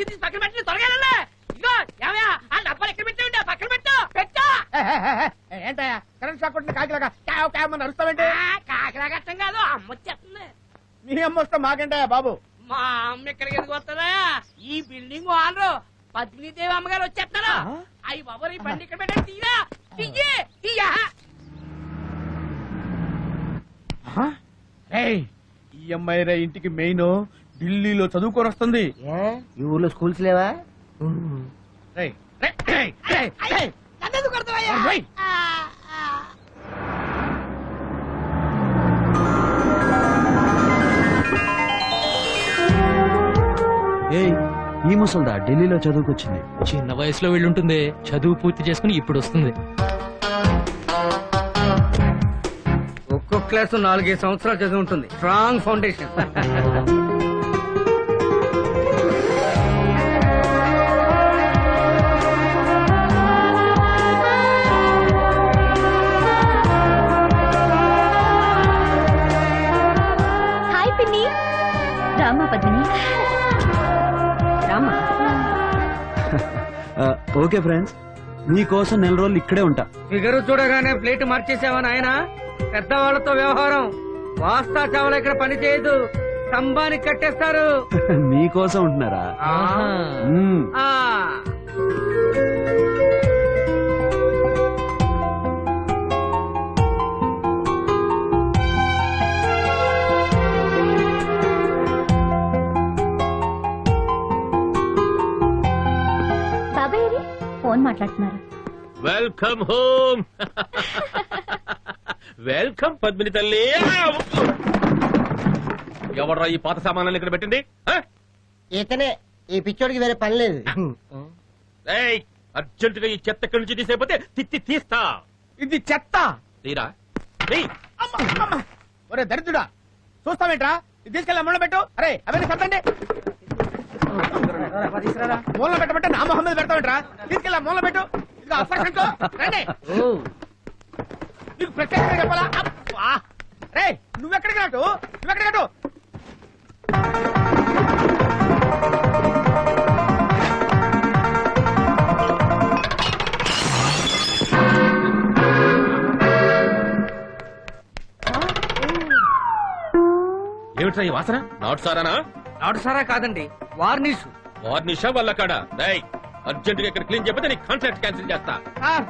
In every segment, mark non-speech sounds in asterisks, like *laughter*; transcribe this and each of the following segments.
కుర్చీ తీసి పక్కన పెట్టి త్వరగా ఇదిగో ఏమయ్యా? ఆ డబ్బాలు ఎక్కడ పెట్టి ఉంటే పక్కన పెట్టు. పెట్టు. ఏంటయ్యా? కరెంట్ షాక్ కొట్టిన కాకిలాగా. క్యావ్ క్యావ్ అని అరుస్తావేంటి ఆ, కాకిలాగా అర్థం కాదు. అమ్మ వచ్చేస్తుంది. మీ అమ్మ వస్తే మాకేంటయ్యా బాబు? మా అమ్మ ఎక్కడికి ఎందుకు వస్తుందా ఈ బిల్డింగ్ ఓనరు పద్మినీదేవి అమ్మగారు వచ్చేస్తారు. అయ్యి బాబు ఈ బండి ఇక్కడ పెట్టండి. తీరా. తీయే తీయా ఏయ్, ఈ అమ్మాయి రా ఇంటికి మెయిన్. ఢిల్లీలో చదువుకొని వస్తుంది ఈ ఊర్లో స్కూల్స్ లేవా రేయ్, రేయ్, రేయ్, రేయ్, రేయ్. నన్నెందుకు కొడతావయ్యా? రేయ్. ఆ, ఆ. ఏయ్ ఈ ముసల్దా ఢిల్లీలో చదువుకొచ్చింది చిన్న వయసులో వెళ్ళుంటుంది చదువు పూర్తి చేసుకుని ఇప్పుడు వస్తుంది ఒక్కొక్క క్లాస్ నాలుగైదు సంవత్సరాలు చదివి ఉంటుంది స్ట్రాంగ్ ఫౌండేషన్ *laughs* రామా పద్మిని? రామా? ఆ, ఓకే ఫ్రెండ్స్. మీకోసం నెల రోజులు ఇక్కడే ఉంటా. ఫిగర్ చూడగానే ప్లేట్ మార్చేసావా నాయన? పెద్దవాళ్ళతో వ్యవహారం. వాస్తా చావల ఇక్కడ పని చేయదు. స్తంభానికి కట్టేస్తారు. మీకోసం ఉంటున్నారా. ఆ. ఫోన్ మాట్లాడుతున్నారు. Welcome home. *laughs* వెల్కమ్ పద్మిని తల్లి. ఎవడ్రా ఈ పాత సామాన్లను ఇక్కడ పెట్టింది? ఇతనే ఈ పిచ్చోడికి వేరే పని లేదు. *laughs* ఏయ్, అర్జెంటుగా ఈ చెత్త ఇక్కడి నుంచి తీసేపోతే తిత్తి తీస్తా. ఇది చెత్త. తీరా? ఏయ్, అమ్మ, అమ్మ. ఒరే దరిద్రుడా చూస్తావేంట్రా? ఇది తీసుకెళ్ళి మూల పెట్టు. అరే అవన్నీ సర్దండి. మూల పెట్టమంటే నా మొహం మీద పెడతామంటరా తీసుకెళ్ళా మూల పెట్టు. ఇదిగో అప్పర్సంట్లో రండి. నీకు ప్రత్యేకంగా చెప్పాలా? అబ్బా. రే నువ్వెక్కడికి రాటు? నువ్వెక్కడికి రాటు? ఏమిట్రా ఈ వాసన? నాటు సారానా? నాడు సారా కాదండి వార్నిష్. వార్నిషా వల్ల కాడా? డేయ్ అర్జెంటుగా ఇక్కడ క్లీన్ చెప్పితే నీ కాంట్రాక్ట్ క్యాన్సిల్ చేస్తా. సార్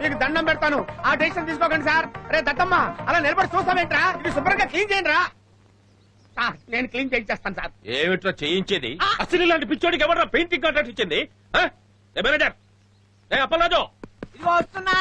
మీకు దండం పెడతాను. ఆ డెసిషన్ తీసుకోకండి సార్. రే దత్తమ్మ అలా నిలబడి చూస్తావేంట్రా? ఇది శుభ్రంగా క్లీన్ చేయండి రా సార్ నేను క్లీన్ చేయించేస్తాను సార్. ఏమిట్రా చేయించేది? అసలు ఇలాంటి పిచ్చోడికి ఎవరా పెయింటింగ్ కాంట్రాక్ట్ ఇచ్చింది? మేనేజర్! ఏ అప్పలాజో ఇదిగో వస్తున్నా!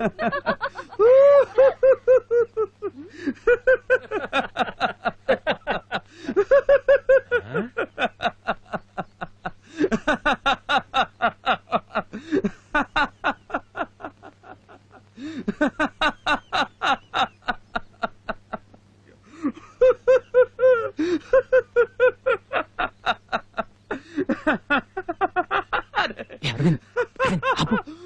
అరవింద్ అరవింద్, ఆపు.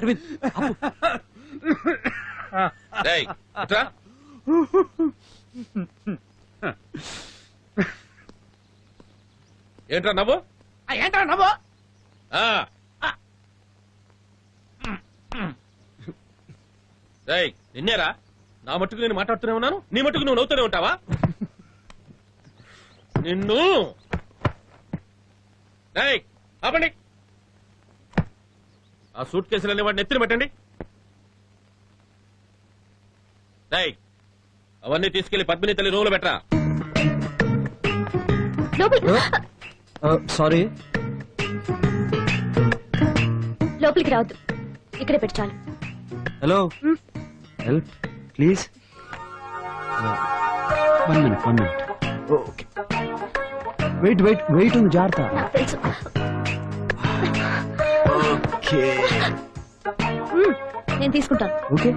అరవింద్ ఏంట్రా నవ్వు? ఏంట్రా నవ్వు? నిన్నేరా? నా మట్టుకు నేను మాట్లాడుతూనే ఉన్నాను? నీ మట్టుకు నువ్వు నవ్వుతూనే ఉంటావా? నిన్ను. డేయ్, ఆపండి. ఆ సూట్ కేసులన్నీ వాడిని ఎత్తిన పెట్టండి. రేయ్ అవన్నీ తీసుకెళ్ళి పద్మిని తల్లి రూములో పెట్టరా. సారీ. లోపలికి రావద్దు. ఇక్కడే పెట్టి చాలు. Hello. Help please. One minute one minute. Okay. Wait wait wait ఉంది జాగ్రత్త. తెలుసు. ఓకే. నేను తీసుకుంటాను. ఓకే.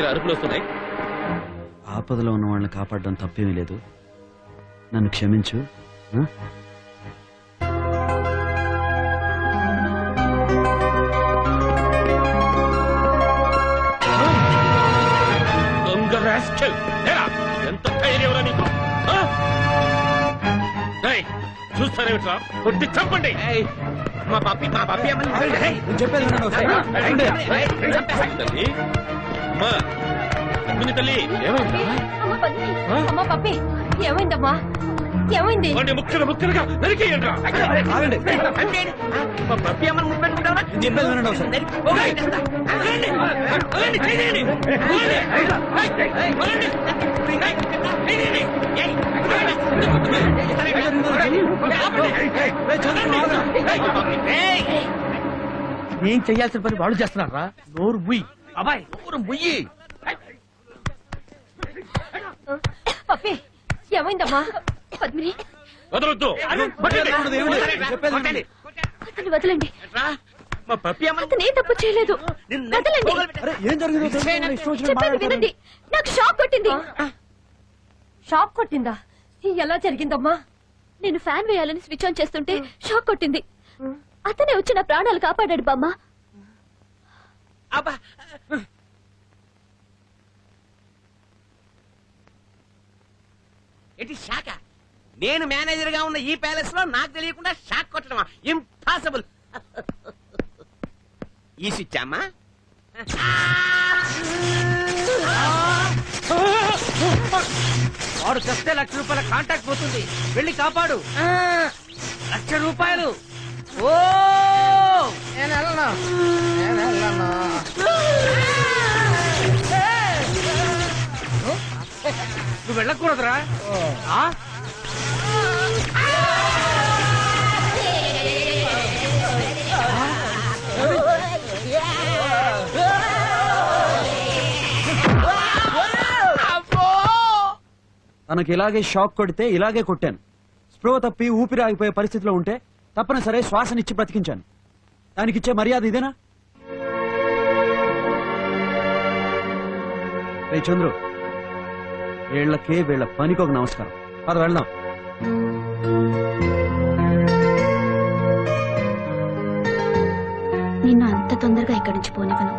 నుంచి ఇలా అరుపులు వస్తున్నాయి ఆపదలో ఉన్న వాళ్ళని కాపాడడం తప్పేమీ లేదు నన్ను క్షమించు ఆ? దొంగ rascal. ఎంత ధైర్యంరా నీకు ఆ? రేయ్, చూస్తారేమిట్రా కొట్టి చంపండి మా పప్పి మా పప్పి అమ్మని రేయ్, నేను చెప్పేది వినండి ఒకసారి. రండి. తల్లి అమ్మా పద్మిని తల్లి ఏమైందా అమ్మ పప్పి ఏమైందమ్మా ఏమైంది వాడిని ముక్కలు ముక్కలుగా ఆగండి. పప్పి అమ్మని పెట్టుకుంటావా? చెప్పేది వినండి ఒకసారి. చేస్తా. వదలండి, వదలండి, చేయండి. వదలండి. వదలండి. చేయండి. ఏయ్, ఏయ్! ఏం చెయ్యాల్సిన పని వాళ్ళు చేస్తున్నారా నోరు ముయ్యి అబ్బాయి నోరు ముయ్యి. పప్పి ఏమైందమ్మా? పద్మిని. వదలొద్దు. చెప్పేది కొట్టండి. అతన్ని వదలండి. మా పప్పి అతను ఏ తప్పు చేయలేదు. వదలండి. ఏం చెప్పేది. వినండి. నాకు షాక్ కొట్టింది. షాక్ కొట్టిందా? ఎలా జరిగిందమ్మా? నేను ఫ్యాన్ వేయాలని స్విచ్ ఆన్ చేస్తుంటే షాక్ కొట్టింది. అతనే వచ్చి నా ప్రాణాలు కాపాడాడు బామ్మ. అబ్బా. ఏంటి షాక్? నేను మేనేజర్గా ఉన్న ఈ ప్యాలెస్లో నాకు తెలియకుండా షాక్ కొట్టడమా? ఇంపాసిబుల్ ఈ స్విచ్ అమ్మా? వాడు చస్తే లక్ష రూపాయల కాంటాక్ట్ పోతుంది. వెళ్ళి కాపాడు. లక్ష రూపాయలు. ఓ! నేను వెళ్ళను నేను వెళ్ళను నువ్వు వెళ్ళకూడదురా. ఆ? తనకి ఇలాగే షాక్ కొడితే ఇలాగే కొట్టాను. స్ప్రో తప్పి ఊపిరి ఆగిపోయే పరిస్థితిలో ఉంటే తప్పనిసరి శ్వాసనిచ్చి బ్రతికించాను. దానికిచ్చే మర్యాద ఇదేనా? రే చంద్రు వీళ్ళకే వీళ్ళ పనికి ఒక నమస్కారం. పద వెళ్దాం. నిన్ను అంత తొందరగా ఇక్కడి నుంచి పోనివ్వను.